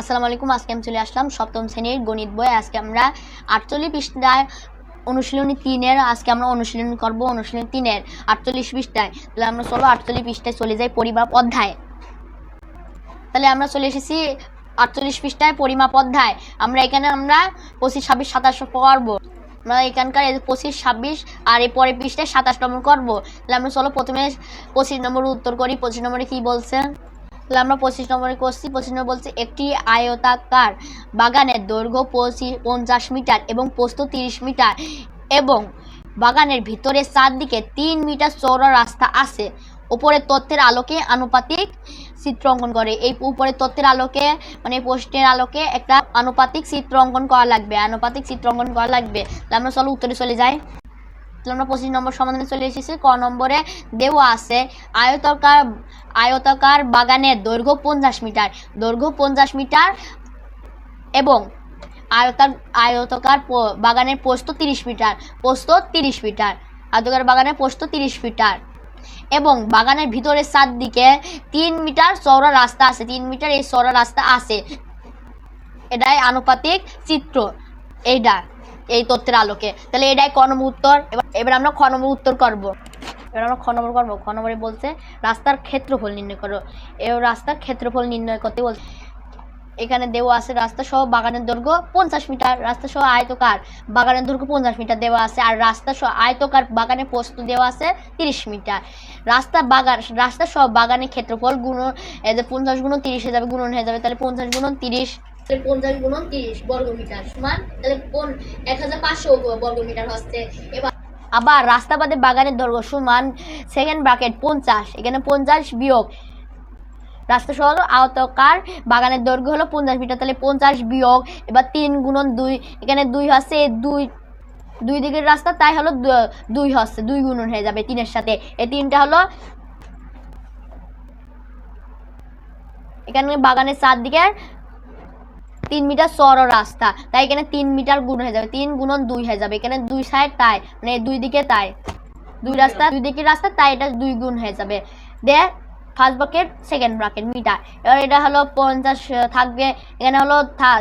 আসসালামু আলাইকুম, আজকে আমি চলে আসলাম সপ্তম শ্রেণির গণিত বই। আজকে আমরা আটচল্লিশ পৃষ্ঠায় অনুশীলনী তিনের, আজকে আমরা অনুশীলন করব অনুশীলনী তিনের, আটচল্লিশ পৃষ্ঠায়। তাহলে আমরা চলো আটচল্লিশ পৃষ্ঠায় চলে যাই পরিমাপ অধ্যায়। তাহলে আমরা চলে এসেছি আটচল্লিশ পৃষ্ঠায় পরিমাপ অধ্যায়। আমরা এখানে আমরা পঁচিশ, ছাব্বিশ, সাতাশ পড়ব। আমরা এখানকার পঁচিশ, ছাব্বিশ আর এই পরের পৃষ্ঠায় সাতাশ নম্বর করব। তাহলে আমরা চলো প্রথমে পঁচিশ নম্বর উত্তর করি। পঁচিশ নম্বরে কী বলছে? তাহলে আমরা পঁচিশ নম্বরে করছি, পঁচিশ নম্বর বলছে, একটি আয়তাকার বাগানের দৈর্ঘ্য পঁচিশ, পঞ্চাশ মিটার এবং প্রস্থ তিরিশ মিটার এবং বাগানের ভিতরে চারদিকে তিন মিটার চৌড়া রাস্তা আছে। উপরের তথ্যের আলোকে আনুপাতিক চিত্র অঙ্কন করে। এই উপরের তথ্যের আলোকে মানে প্রশ্নের আলোকে একটা আনুপাতিক চিত্র অঙ্কন করা লাগবে, আনুপাতিক চিত্র অঙ্কন করা লাগবে। আমরা চলো উত্তরে চলে যাই। তাহলে আমরা পঁচিশ নম্বর সমাধানে চলে এসেছি। ক নম্বরে দেওয়া আছে, আয়তাকার আয়তাকার বাগানের দৈর্ঘ্য পঞ্চাশ মিটার। দৈর্ঘ্য পঞ্চাশ মিটার এবং আয়তার, আয়তাকার বাগানের পোস্ত তিরিশ মিটার, পোস্ত তিরিশ মিটার, আয়তাকার বাগানের পোস্ত তিরিশ মিটার এবং বাগানের ভিতরের চারদিকে তিন মিটার চওড়া রাস্তা আছে, তিন মিটার এই চওড়া রাস্তা আছে। এটাই আনুপাতিক চিত্র এইটা এই তথ্যের আলোকে। তাহলে এটাই ক নম্বর উত্তর? এবার আমরা খ নম্বর উত্তর করব। এবার আমরা খ নম্বর করব। খ নম্বরে বলছে, রাস্তার ক্ষেত্রফল নির্ণয় করো। এবার রাস্তার ক্ষেত্রফল নির্ণয় করতে বলছে, এখানে দেওয়া আছে রাস্তা সহ বাগানের দৈর্ঘ্য পঞ্চাশ মিটার। রাস্তা সহ আয়তকার বাগানের দৈর্ঘ্য পঞ্চাশ মিটার দেওয়া আছে, আর রাস্তা সহ আয়তকার বাগানের প্রস্তুত দেওয়া আছে তিরিশ মিটার। রাস্তা বাগান রাস্তা সহ বাগানের ক্ষেত্রফল গুণন পঞ্চাশ গুণন তিরিশ হয়ে যাবে, গুণন হয়ে যাবে, তাহলে পঞ্চাশ গুণন তিরিশ তাহলে পঞ্চাশ গুণন তিরিশ বর্গমিটার সমান? তাহলে এক হাজার পাঁচশো বর্গমিটার হচ্ছে? এবার আবার বাগানের দৈর্ঘ্য সমান সেকেন্ড ব্রাকেট পঞ্চাশ, এখানে পঞ্চাশ বিয়োগ। রাস্তা বাগানের দৈর্ঘ্য হলো পঞ্চাশ মিটার, তাহলে পঞ্চাশ বিয়োগ, এবার তিন গুণন দুই, এখানে দুই হচ্ছে দুই দুই দিকের রাস্তা, তাই হলো দুই হচ্ছে, দুই গুণন হয়ে যাবে তিনের সাথে। এই তিনটা হলো এখানে বাগানের চারদিকে তিন মিটার চড়ো রাস্তা তাই এখানে তিন মিটার গুণ হয়ে যাবে, তিন গুণন দুই হয়ে যাবে এখানে দুই সাইড তাই মানে দুই দিকে তাই, দুই রাস্তা দুই দিকে রাস্তা তাই এটা দুই গুণ হয়ে যাবে। দে first bracket second bracket metre এবার এটা হলো পঞ্চাশ থাকবে, এখানে হলো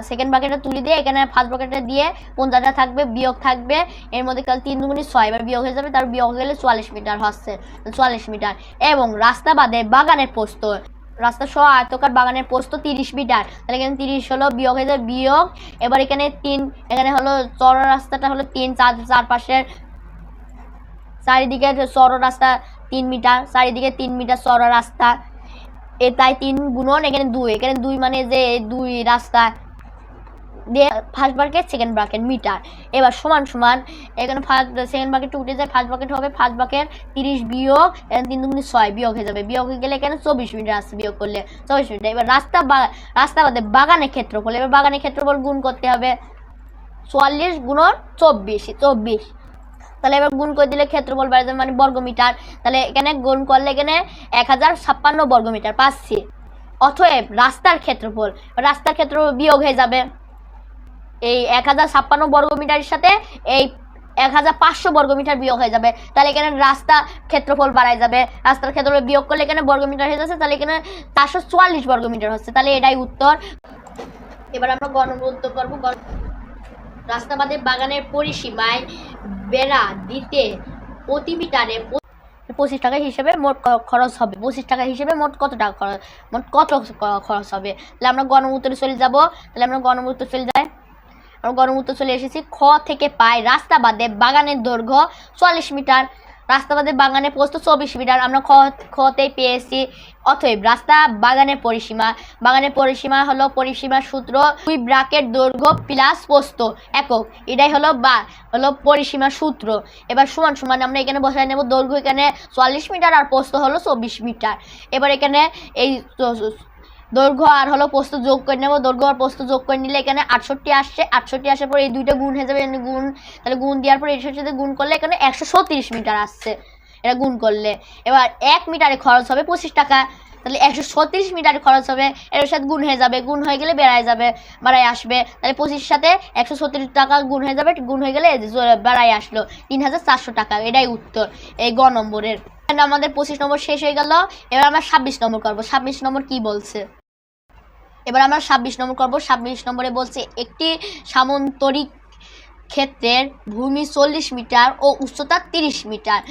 সেকেন্ড ব্রাকেটে তুলে দিয়ে, এখানে ফার্স্ট ব্রাকেটে দিয়ে পঞ্চাশটা থাকবে, বিয়োগ থাকবে, এর মধ্যে কাল তিন দুগুণি ছয়, এবার বিয়োগ হয়ে যাবে, তার বিয়োগ গেলে চুয়াল্লিশ মিটার হচ্ছে, চুয়াল্লিশ মিটার। এবং রাস্তা বাদে বাগানের পোস্ত রাস্তা সহ আয়তকার বাগানের পোস্ত তিরিশ মিটার। তাহলে এখানে তিরিশ হলো বিয়োগ হয়ে যায় বিয়োগ। এবার এখানে তিন, এখানে হলো চড়া রাস্তাটা হলো তিন, চার, চারপাশের চারিদিকে চড়ো রাস্তা তিন মিটার, চারিদিকে তিন মিটার চড়া রাস্তা। এ তাই তিন গুণন, এখানে দুই। এখানে দুই মানে যে দুই রাস্তা দিয়ে first bracket second bracket metre এবার সমান সমান, এখানে ফার্স্ট সেকেন্ড ব্রাকেট উঠে যায় ফার্স্ট বাকেট হবে ফার্স্ট বাকেট তিরিশ বিয়োগ, এখানে তিন দুগুণি ছয় বিয়োগ হয়ে যাবে। বিয়োগ হয়ে গেলে এখানে চব্বিশ মিটার আসছে বিয়োগ করলে চব্বিশ মিটার এবার রাস্তা বা, রাস্তা বাদে বাগানের ক্ষেত্রফল, এবার বাগানের ক্ষেত্রফল গুণ করতে হবে চুয়াল্লিশ গুণন চব্বিশ চব্বিশ। তাহলে এবার গুণ করে দিলে ক্ষেত্রফল বেড়ে যাবে মানে বর্গমিটার। তাহলে এখানে গুণ করলে এখানে এক হাজার ছাপ্পান্ন বর্গমিটার পাচ্ছি। অতএব রাস্তার ক্ষেত্রফল রাস্তার ক্ষেত্রফল বিয়োগ হয়ে যাবে। এই এক ছাপ্পান্ন বর্গমিটারের সাথে এই এক হাজার পাঁচশো বর্গমিটার বিয়োগ হয়ে যাবে। তাহলে এখানে রাস্তা ক্ষেত্রফল বাড়ায় যাবে। রাস্তার ক্ষেত্রফল বিয়োগ করলে এখানে বর্গমিটার হয়ে যাচ্ছে, তাহলে এখানে চারশো চুয়াল্লিশ বর্গমিটার হচ্ছে। তাহলে এটাই উত্তর। এবার আমরা উত্তর করব। গণ- রাস্তা বাদে বাগানের পরিসীমায় বেড়া দিতে প্রতি মিটারে পঁচিশ টাকা হিসেবে মোট খরচ হবে। পঁচিশ টাকা হিসেবে মোট কত টাকা খরচ মোট কত খরচ হবে? তাহলে আমরা গণমূত্রে চলে যাব। তাহলে আমরা গণমূত্রে চলে যাই। আমরা উত্তর চলে এসেছি। খ থেকে পাই রাস্তা বাদে বাগানের দৈর্ঘ্য চল্লিশ মিটার। রাস্তা বাদে বাগানের প্রস্থ চব্বিশ মিটার। আমরা খ, খতেই পেয়েছি অতএব রাস্তা বাগানের পরিসীমা। বাগানের পরিসীমা হলো পরিসীমার সূত্র দুই ব্রাকেট দৈর্ঘ্য প্লাস প্রস্থ একক। এটাই হলো বা, হলো পরিসীমার সূত্র। এবার সমান সমান আমরা এখানে বসায় নেব দৈর্ঘ্য এখানে চুয়াল্লিশ মিটার আর প্রস্থ হলো চব্বিশ মিটার। এবার এখানে এই দৈর্ঘ্য আর হলো পোস্ত যোগ করে নেব। দৈর্ঘ্য আর পোস্ত যোগ করে নিলে এখানে আটষট্টি আসছে। আটষট্টি আসার পর এই দুইটা গুণ হয়ে যাবে গুণ, তাহলে গুণ দেওয়ার পর এটার সাথে গুণ করলে এখানে একশো মিটার আসছে। এটা গুণ করলে। এবার এক মিটারে খরচ হবে পঁচিশ টাকা। তাহলে একশো ছত্রিশ মিটার খরচ হবে, এর সাথে গুণ হয়ে যাবে। গুণ হয়ে গেলে বেড়ায় যাবে, বাড়ায় আসবে। তাহলে পঁচিশ সাথে একশো ছত্রিশ টাকা গুণ হয়ে যাবে, গুণ হয়ে গেলে বেড়ায় আসলো, তিন হাজার চারশো টাকা। এটাই উত্তর এই গ নম্বরের। আমাদের পঁচিশ নম্বর শেষ হয়ে গেল। এবার আমরা ছাব্বিশ নম্বর করব। ছাব্বিশ নম্বর কি বলছে? এবার আমরা ছাব্বিশ নম্বর করব। ছাব্বিশ নম্বরে বলছে, একটি সামন্তরিক ক্ষেত্রের ভূমি চল্লিশ মিটার ও উচ্চতা তিরিশ মিটার।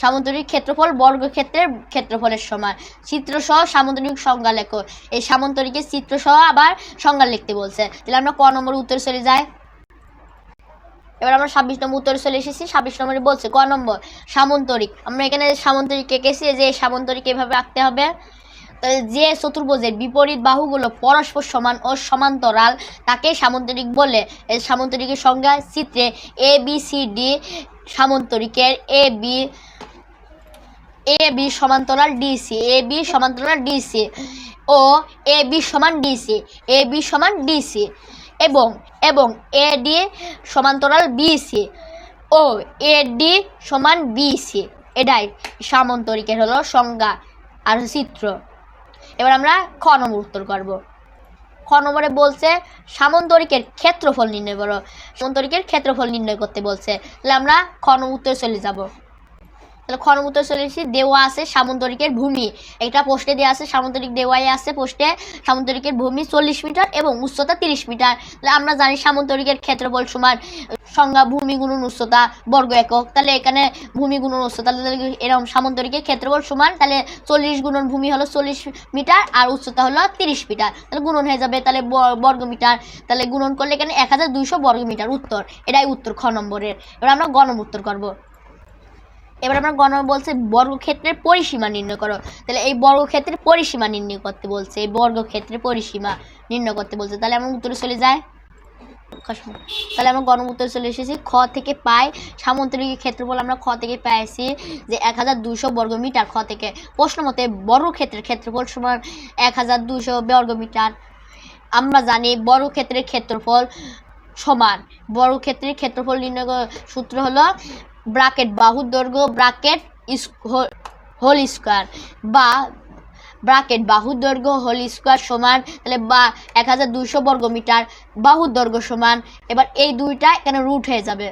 সামন্তরিক ক্ষেত্রফল বর্গক্ষেত্রের ক্ষেত্রফলের সমান। চিত্রসহ সামন্তরিক সংজ্ঞা লেখো। এই সামন্তরিকের চিত্রসহ আবার সংজ্ঞা লিখতে বলছে। তাহলে আমরা ক নম্বর উত্তর চলে যাই। এবার আমরা ছাব্বিশ নম্বর উত্তরে চলে এসেছি। ছাব্বিশ নম্বরে বলছে, ক নম্বর? সামন্তরিক। আমরা এখানে সামন্তরিক এঁকেছি যে সামন্তরিক এভাবে আঁকতে হবে। যে চতুর্ভুজের বিপরীত বাহুগুলো পরস্পর সমান ও সমান্তরাল, তাকে সামন্তরিক বলে। এই সামন্তরিকের সংজ্ঞা চিত্রে এ বি সি ডি সামন্তরিকের এ বি এ বি সমান্তরাল ডিসি এ বি সমান্তরাল ডিসি ও এ বি সমান ডিসি এ বি সমান ডিসি এবং এবং এ ডি সমান্তরাল বিসি ও এ ডি সমান বিসি এটাই সামন্তরিকের হলো সংজ্ঞা আর চিত্র। এবার আমরা খ নম্বর উত্তর করব। খ নম্বরে বলছে সামন্তরিকের ক্ষেত্রফল নির্ণয় করো। সামন্তরিকের ক্ষেত্রফল নির্ণয় করতে বলছে। তাহলে আমরা খ নম্বর উত্তরে চলে যাব। তাহলে খ নম্বর উত্তরে চলে এসেছি, দেওয়া আছে সামন্তরিকের ভূমি। এটা পোস্টে দেওয়া আছে সামন্তরিক দেওয়াই আছে পোস্টে সামন্তরিকের ভূমি চল্লিশ মিটার এবং উচ্চতা তিরিশ মিটার। তাহলে আমরা জানি সামন্তরিকের ক্ষেত্রফল সমান, সংজ্ঞা ভূমি গুণন উচ্চতা বর্গ একক। তাহলে এখানে ভূমি গুণন উচ্চতা, তাহলে এরকম সামন্তরিকের ক্ষেত্রফল সমান, তাহলে চল্লিশ গুণন ভূমি হলো চল্লিশ মিটার আর উচ্চতা হলো তিরিশ মিটার। তাহলে গুণন হয়ে যাবে, তাহলে বর্গ মিটার। তাহলে গুণন করলে এখানে এক হাজার দুইশো বর্গ মিটার উত্তর। এটাই উত্তর খ নম্বরের। এবার আমরা গণম উত্তর করব। এবার আমরা গণ বলছে বর্গক্ষেত্রের পরিসীমা নির্ণয় করো। তাহলে এই বর্গক্ষেত্রের পরিসীমা নির্ণয় করতে বলছে, এই বর্গক্ষেত্রের পরিসীমা নির্ণয় করতে বলছে। তাহলে আমরা উত্তরে চলে যাই তাহলে আমরা গণ উত্তরে চলে এসেছি, খ থেকে পাই। সামন্তরিক ক্ষেত্রফল আমরা খ থেকে পেয়েছি যে এক হাজার দুশো বর্গ মিটার। খ থেকে প্রশ্ন মতে বর্গক্ষেত্রের ক্ষেত্রফল সমান এক হাজার দুশো বর্গ মিটার। আমরা জানি বর্গক্ষেত্রের ক্ষেত্রফল সমান। বর্গক্ষেত্রের ক্ষেত্রফল নির্ণয় সূত্র হলো ব্রাকেট বাহুর দৈর্ঘ্য ব্রাকেট হোল স্কোয়ার বা ব্রাকেট বাহুর দৈর্ঘ্য হোল স্কোয়ার সমান তাহলে বা এক হাজার দুশো বর্গ মিটার বাহুর দৈর্ঘ্য সমান। এবার এই দুইটা এখানে রুট হয়ে যাবে।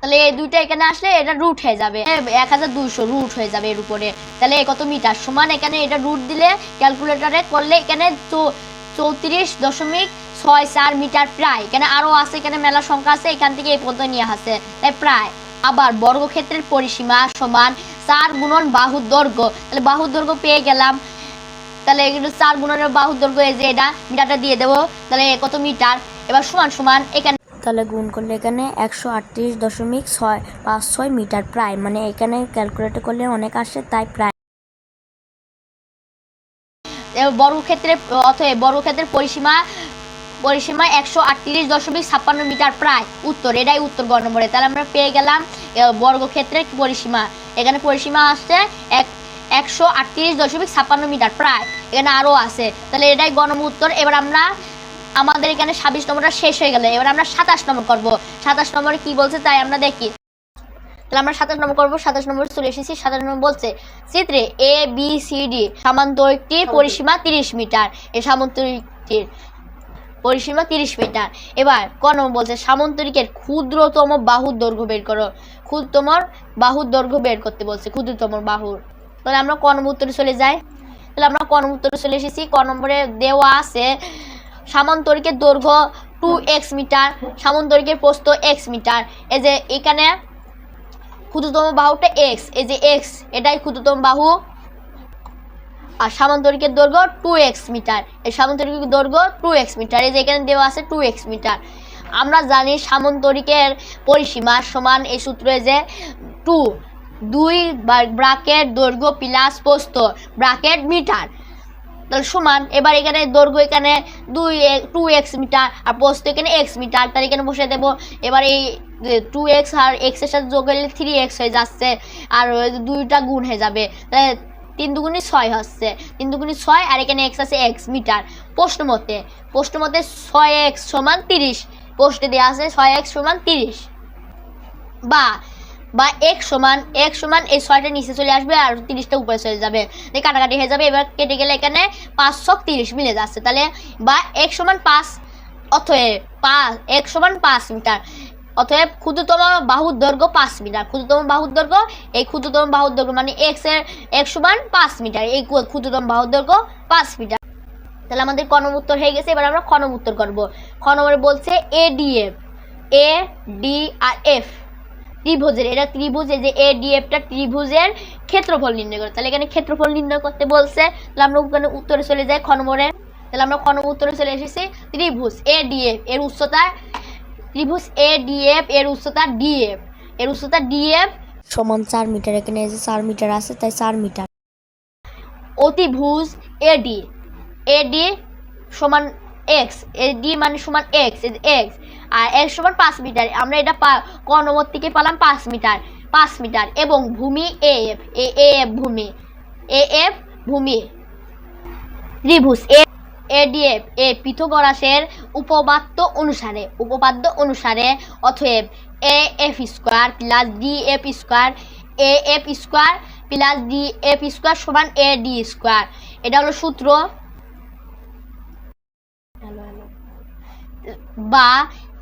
তাহলে এই দুইটা এখানে আসলে এটা রুট হয়ে যাবে। এক হাজার দুশো রুট হয়ে যাবে এর উপরে। তাহলে কত মিটার? সমান এখানে এটা রুট দিলে ক্যালকুলেটারে করলে এখানে চৌ- চৌত্রিশ দশমিক ছয় চার মিটার প্রায়। এখানে আরও আছে, এখানে মেলা সংখ্যা আছে, এখান থেকে এই পর্যন্ত নিয়ে আসে। তাই প্রায়। আবার বর্গক্ষেত্রের পরিসীমা সমান চার গুণন বাহুর দৈর্ঘ্য। তাহলে বাহুর দৈর্ঘ্য পেয়ে গেলাম। তাহলে এগুলো চার গুণনের বাহুর দৈর্ঘ্য, এই যে এটা, মিটারটা দিয়ে দেবো। তাহলে কত মিটার? এবার সমান সমান এখানে তাহলে গুণ করলে এখানে একশো আটত্রিশ দশমিক ছয় পাঁচ ছয় মিটার প্রায়। মানে এখানে ক্যালকুলেট করলে অনেক আসে, তাই প্রায়। এবার বর্গক্ষেত্রের অথবা বর্গক্ষেত্রের পরিসীমা পরিসীমা একশো আটত্রিশ দশমিক ছাপ্পান্ন মিটার প্রায়। উত্তর এটাই উত্তর গ নম্বরে তাহলে আমরা পেয়ে গেলাম বর্গক্ষেত্রের পরিসীমা? এখানে পরিসীমা আসছে এক একশো আটত্রিশ দশমিক ছাপ্পান্ন মিটার প্রায়। এখানে আরও আছে। তাহলে এটাই গ নম্বর উত্তর। এবার আমরা আমাদের এখানে ছাব্বিশ নম্বরটা শেষ হয়ে গেলে। এবার আমরা সাতাশ নম্বর করব। সাতাশ নম্বরে কি বলছে তাই আমরা দেখি। তাহলে আমরা সাতাশ নম্বর করব। সাতাশ নম্বর চলে এসেছি। সাতাশ নম্বর বলছে চিত্রে এ বি সি ডি সামান্তরিকটির পরিসীমা তিরিশ মিটার। এই সামান্তরিকটির পরিসীমা তিরিশ মিটার। এবার ক নম্বর বলছে, সামন্তরিকের ক্ষুদ্রতম বাহুর দৈর্ঘ্য বের করো। ক্ষুদ্রতম বাহুর দৈর্ঘ্য বের করতে বলছে ক্ষুদ্রতম বাহুর। তাহলে আমরা ক নম্বর উত্তরে চলে যাই। তাহলে আমরা ক নম্বর উত্তরে চলে এসেছি। ক নম্বরে দেওয়া আছে, সামান্তরিকের দৈর্ঘ্য টু এক্স মিটার, সামান্তরিকের প্রস্থ এক্স মিটার। এই যে এখানে ক্ষুদ্রতম বাহুটা এক্স এই যে এক্স এটাই ক্ষুদ্রতম বাহু। আর সামান্তরিকের দৈর্ঘ্য টু এক্স মিটার। এই সামান্তরিকের দৈর্ঘ্য টু এক্স মিটার। এই যে এখানে দেওয়া আছে টু এক্স মিটার। আমরা জানি সামান্তরিকের পরিসীমা সমান এই সূত্রে যে টু দুই ব্রাকেট দৈর্ঘ্য প্লাস প্রস্থ ব্রাকেট মিটার। তাহলে সমান, এবার এখানে দৈর্ঘ্য এখানে দুই টু এক্স মিটার আর প্রস্থ এখানে এক্স মিটার। তাহলে এখানে বসে দেবো, এবার এই টু এক্স আর এক্সের সাথে যোগ করলে থ্রি এক্স হয়ে যাচ্ছে, আর দুইটা গুণ হয়ে যাবে। তাহলে তিন দুগুণি ছয় হচ্ছে। তিন দুগুণি ছয় আর এখানে এক্স আছে এক্স মিটার। প্রশ্ন মতে প্রশ্ন মতে ছয় এক্স সমান তিরিশ। পোস্টে দেওয়া আছে ছয় এক্স সমান তিরিশ। বা বা এক সমান এক সমান এই ছয়টা নিচে চলে আসবে আর তিরিশটা উপরে চলে যাবে। কাটাকাটি হয়ে যাবে। এবার কেটে গেলে এখানে পাঁচ ছক তিরিশ মিলে যাচ্ছে। তাহলে বা এক সমান পাঁচ, অথব পাঁচ এক সমান পাঁচ মিটার। অতএব ক্ষুদ্রতম বাহুর দৈর্ঘ্য পাঁচ মিটার। ক্ষুদ্রতম বাহুর দৈর্ঘ্য, এই ক্ষুদ্রতম বাহুর দৈর্ঘ্য মানে এক্সের এক সমান পাঁচ মিটার। এই ক্ষুদ্রতম বাহুর দৈর্ঘ্য পাঁচ মিটার। তাহলে আমাদের ক নম্বর উত্তর হয়ে গেছে, এবার আমরা খ নম্বর উত্তর করব। খ নম্বরে বলছে A D F A D R F ত্রিভুজের, এটা ত্রিভুজ এই যে এ ডি এফটা ত্রিভুজের ক্ষেত্রফল নির্ণয় করে। তাহলে এখানে ক্ষেত্রফল নির্ণয় করতে বলছে, তাহলে আমরা ওখানে উত্তরে চলে যাই খ নম্বরে। তাহলে আমরা খ নম্বর উত্তরে চলে এসেছি ত্রিভুজ এ ডি এফ এর উচ্চতা ত্রিভুজ এ ডি এফ এর উচ্চতা ডি এফ এর উচ্চতা ডি এফ সমান চার মিটার, এখানে যে চার মিটার আছে, তাই চার মিটার। অতিভুজ এডি এডি সমান এক্স এডি মানে সমান এক্স এক্স আর এর সমান পাঁচ মিটার, আমরা এটা পা নম্বর থেকে পেলাম পাঁচ মিটার পাঁচ মিটার। এবং ভূমি এ এফ এ এফ ভূমি এ এফ ভূমি। ত্রিভুজ এ এডিএফ এ পিথোগরাসের উপপাদ্য অনুসারে উপপাদ্য অনুসারে অতএব A F square plus D F square A F square plus D F square সমান এ ডি স্কোয়ার এটা হলো সূত্র। বা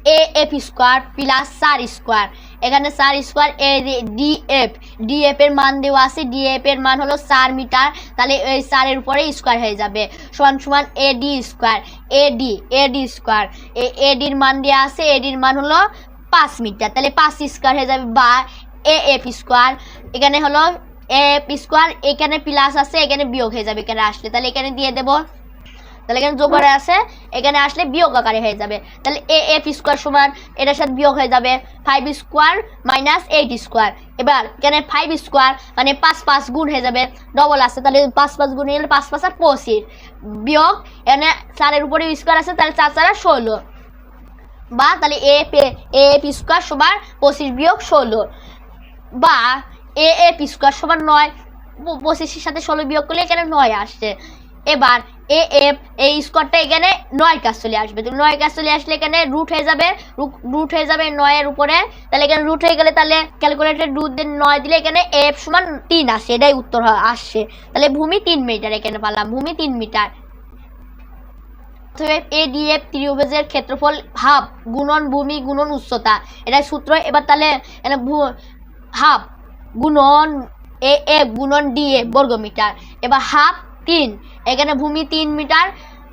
এ এফ স্কোয়ার প্লাস চার স্কোয়ার এখানে চার square A D F D F এর মান দেওয়া আছে। ডি এফ এর মান হলো চার মিটার তাহলে এই চারের উপরে স্কোয়ার হয়ে যাবে। সমান সমান A D square A D A D square A ডির মান দেওয়া আছে। এ ডির মান হলো পাঁচ মিটার তাহলে পাঁচ স্কোয়ার হয়ে যাবে বা এ এফ স্কোয়ার এখানে হলো এফ স্কোয়ার এখানে প্লাস আছে, এখানে বিয়োগ হয়ে যাবে। এখানে আসলে তাহলে এখানে দিয়ে দেবো তাহলে এখানে যোগ করে আছে, এখানে আসলে বিয়োগ আকারে হয়ে যাবে। তাহলে এ, এফ স্কোয়ার সমান, এটার সাথে বিয়োগ হয়ে যাবে five square minus eight square এবার এখানে ফাইভ স্কোয়ার মানে পাঁচ পাঁচ গুণ হয়ে যাবে ডবল আছে, তাহলে পাঁচ পাঁচ গুণ হয়ে গেলে পাঁচ পাঁচ আর পঁচিশ। বিয়োগ, এখানে চারের উপরে স্কোয়ার আছে, তাহলে চার চার আর ষোলো। বা তাহলে এ এ এফ স্কোয়ার সমান পঁচিশ বিয়োগ ষোলো। বা এ, এফ স্কোয়ার সমান নয়, পঁচিশের সাথে ষোলো বিয়োগ করলে এখানে নয় আসছে। এবার এ এফ এই স্কোয়ারটা এখানে নয় কাজ চলে আসবে। তো নয় কাজ চলে আসলে এখানে রুট হয়ে যাবে রুট হয়ে যাবে নয়ের উপরে। তাহলে এখানে রুট হয়ে গেলে তাহলে ক্যালকুলেটর রুট নয় দিলে এখানে এফ সমান তিন আসে, এটাই উত্তর আসছে তাহলে ভূমি তিন মিটার এখানে পালাম, ভূমি তিন মিটার এ ডি এফ ত্রিভুজের ক্ষেত্রফল হাফ গুণন ভূমি গুণন উচ্চতা এটা সূত্র। এবার তাহলে হাফ গুণন এ এফ গুণন ডি এফ বর্গ মিটার এবার হাফ তিন এখানে ভূমি তিন মিটার,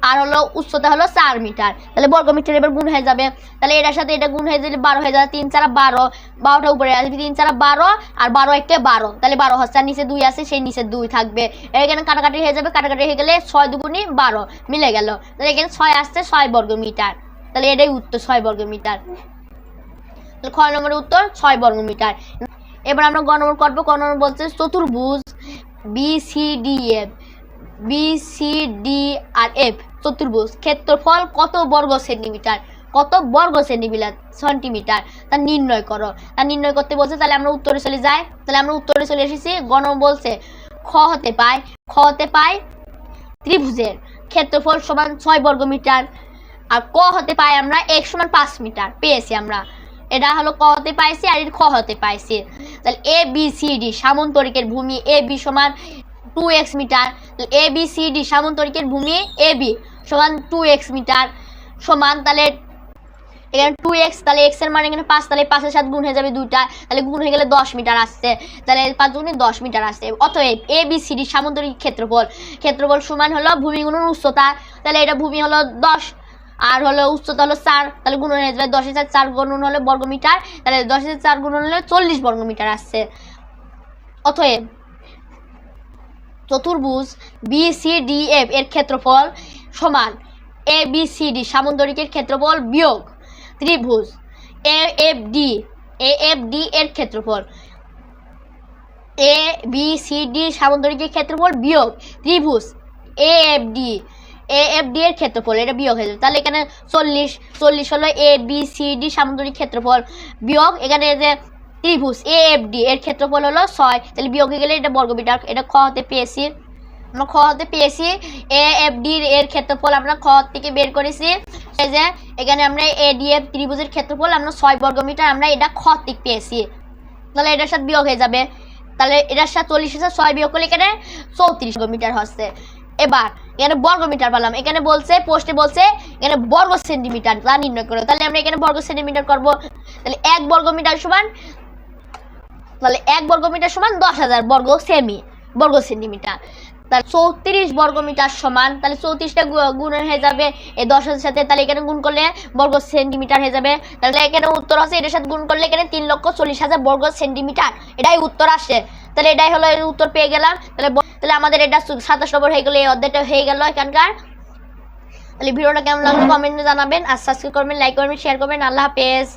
আর হলো উচ্চতা হলো চার মিটার। তাহলে বর্গ মিটার এবার গুণ হয়ে যাবে। তাহলে এটার সাথে এটা গুণ হয়ে যাবে বারো হয়ে যাবে, তিন চারা বারো। বারোটা উপরে আসবে তিন চারা বারো, আর বারো একটা বারো। তাহলে বারো হচ্ছে, আর নিচে দুই আছে, সেই নিচে দুই থাকবে। এখানে কাটাকাটি হয়ে যাবে, কাটাকাটি হয়ে গেলে ছয় দুগুণি বারো মিলে গেল। তাহলে এখানে ছয় আসছে, ছয় বর্গ মিটার তাহলে এটাই উত্তর, ছয় বর্গ মিটার তাহলে ছয় নম্বরের উত্তর, ছয় বর্গ মিটার এবার আমরা গ নম্বর করব। নম্বর বলছে চতুর্ভুজ B C D F B C D আর এফ চতুর্ভুজ, ক্ষেত্রফল কত বর্গ সেন্টিমিটার? কত বর্গ সেন্টিমিটার সেন্টিমিটার? তা নির্ণয় করো। তা নির্ণয় করতে বলছে, তাহলে আমরা উত্তরে চলে যাই। তাহলে আমরা উত্তরে চলে এসেছি গণ বলছে খ হতে পাই খ হতে পাই ত্রিভুজের। ক্ষেত্রফল সমান ছয় বর্গ মিটার। আর ক হতে পাই আমরা এক সমান পাঁচ মিটার। পেয়েছি আমরা। এটা হলো ক হতে পাইছি আর খ হতে পাইছি। তাহলে এ বি সি ডি সামন্তরিকের ভূমি এ বি সমান two X metre A B C D সামন্তরিকের ভূমি এ বি সমান টু এক্স মিটার সমান তাহলে এখানে টু এক্স তাহলে এক্সের মানে এখানে পাঁচ, তাহলে পাঁচের সাথে গুণ হয়ে যাবে দুইটা, তাহলে গুণ হয়ে গেলে দশ মিটার আসছে, তাহলে পাঁচ গুণে দশ মিটার আসছে। অতএব এ বি সি ডি সামুদ্রিক ক্ষেত্রফল ক্ষেত্রফল সমান হলো ভূমি গুণন উচ্চতা, তাহলে এটা ভূমি হলো দশ, আর হলো উচ্চতা হলো চার, তাহলে গুণন হয়ে যাবে দশের সাথে চার গুণন হলে বর্গ মিটার তাহলে দশের সাথে চার গুণন হলে চল্লিশ বর্গ মিটার আসছে। অতএব চতুর্ভুজ বি সি ডি এফ এর ক্ষেত্রফল সমান এ বি সি ডি সামুদ্রিকের ক্ষেত্রফল বিয়োগ ত্রিভুজ A F D A F D এর ক্ষেত্রফল। এ বি সি ডি সামুদ্রিকের ক্ষেত্রফল বিয়োগ ত্রিভুজ A F D A F D এর ক্ষেত্রফল, এটা বিয়োগ হয়ে যাবে। তাহলে এখানে চল্লিশ চল্লিশ হলো এ বি সি ডি সামুদ্রিক ক্ষেত্রফল বিয়োগ। এখানে যে ত্রিভুজ এ এফ ডি এর ক্ষেত্রফল হলো ছয়। তাহলে বিয়োগে গেলে এটা বর্গমিটার, এটা খ হতে পেয়েছি। আমরা খ হতে পেয়েছি। এ এফ ডি এর ক্ষেত্রফল আমরা খ থেকে বের করেছি। এই যে, এখানে আমরা এ ডি এফ ত্রিভুজের ক্ষেত্রফল, আমরা ছয় বর্গমিটার, আমরা এটা খ থেকে পেয়েছি। তাহলে এটার সাথে বিয়োগ হয়ে যাবে। তাহলে এটার সাথে চল্লিশ হাজার ছয় বিয়োগ করলে এখানে চৌত্রিশ মিটার হচ্ছে। এবার, এখানে বর্গ মিটার পেলাম। এখানে বলছে, পোস্টে বলছে, এখানে বর্গ সেন্টিমিটার, তা নির্ণয় করো। তাহলে আমরা এখানে বর্গ সেন্টিমিটার করব। তাহলে এক বর্গ মিটার সমান তাহলে এক বর্গ মিটার সমান দশ হাজার বর্গ সেমি, বর্গ সেন্টিমিটার। তাহলে চৌত্রিশ বর্গ মিটার সমান, তাহলে চৌত্রিশটা গুণ হয়ে যাবে এই দশের সাথে, তাহলে এখানে গুণ করলে বর্গ সেন্টিমিটার হয়ে যাবে। তাহলে এখানে উত্তর আছে, এটার সাথে গুণ করলে এখানে তিন লক্ষ চল্লিশ হাজার বর্গ সেন্টিমিটার। এটাই উত্তর আসে। তাহলে এটাই হলো এর উত্তর পেয়ে গেলাম। তাহলে তাহলে আমাদের এটা সাতাশ নম্বর হয়ে গেলো, এই অধ্যায়টা হয়ে গেল এখানকার। তাহলে ভিডিওটা কেমন লাগল কমেন্টে জানাবেন, আর সাবস্ক্রাইব করবেন লাইক করবেন শেয়ার করবেন, আল্লাহ হাফেজ।